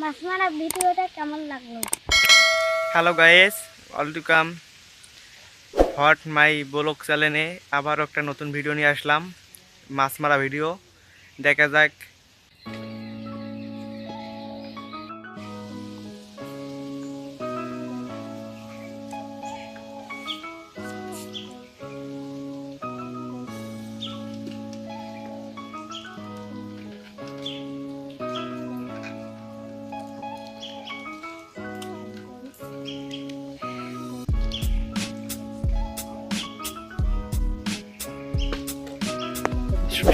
মাছ মারা ভিডিওটা কেমন লাগল? Hello guys welcome to my vlog চ্যানেলে আবার একটা নতুন ভিডিও নিয়ে আসলাম মাছ মারা ভিডিও দেখা যাক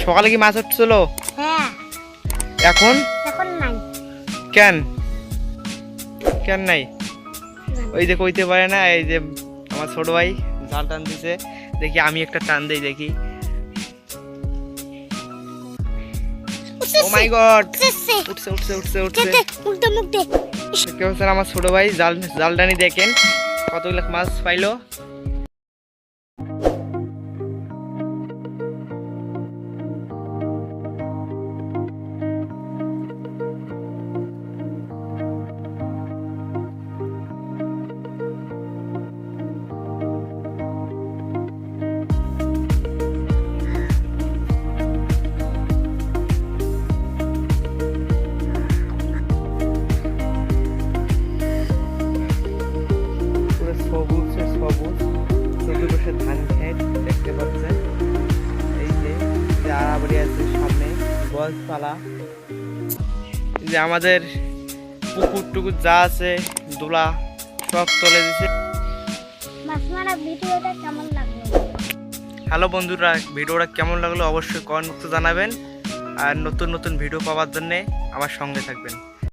সকালে কি মাছ উঠছিল? হ্যাঁ। এখন? এখন নাই। কেন? কেন নাই? ওই যে কইতে পারে না এই যে আমার ছোট ভাই জাল টান দিছে। দেখি আমি একটা টান দেই দেখি। ও মাই গড উঠছে উঠছে উঠছে উঠছে মুখ দে আমার ছোট ভাই জাল জাল টানি দেখেন। কতগুলো মাছ পাইলো? গাছপালা যে আমাদের পুকুর টুকুর যা আছে দোলা সব তলে দিছে। হ্যালো বন্ধুরা ভিডিওটা কেমন লাগল অবশ্যই কমেন্ট জানাবেন। আর নতুন নতুন ভিডিও পাওয়ার জন্যে আমার সঙ্গে থাকবেন।